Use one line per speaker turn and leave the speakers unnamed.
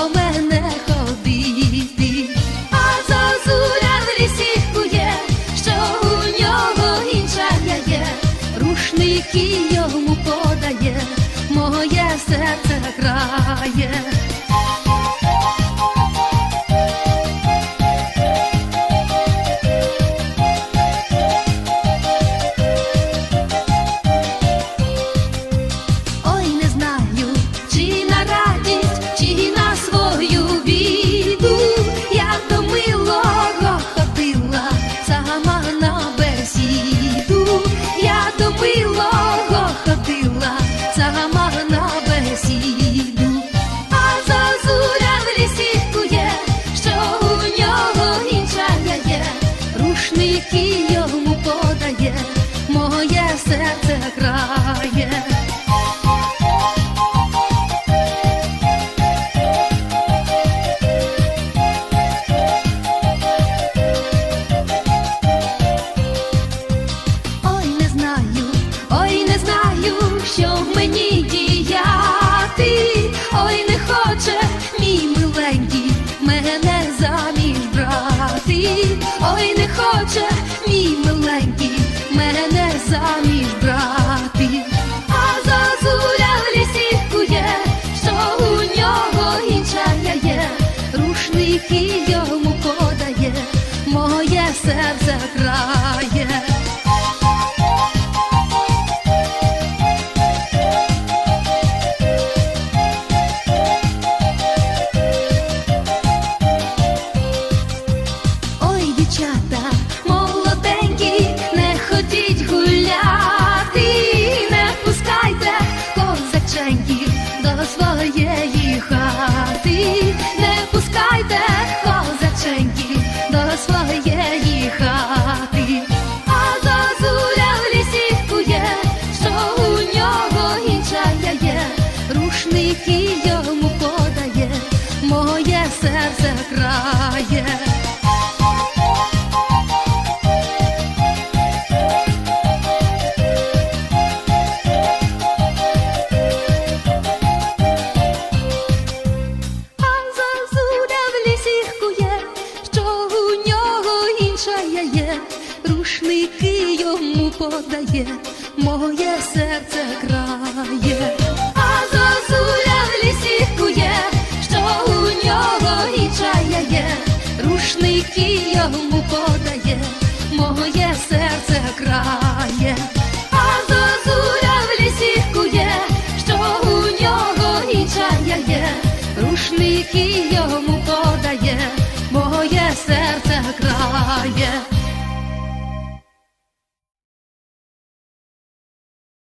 коло мене ходити, а зозуля в лісі що у нього інша я є, рушники йому подає, моє серце. Я що мені діяти. Ой, не хоче мій миленький мене заміж брати. Ой, не хоче мій миленький мене заміж брати. А зозуля в лісі кує, що у нього інша є. Рушники йому подає, моє серце грає. Рушники йому подає, моє серце грає. Рушники йому подає, моє серце рушники йому подає, моє серце грає. А зозуля в лісі кує, що у нього інша є, рушники йому подає, моє серце грає.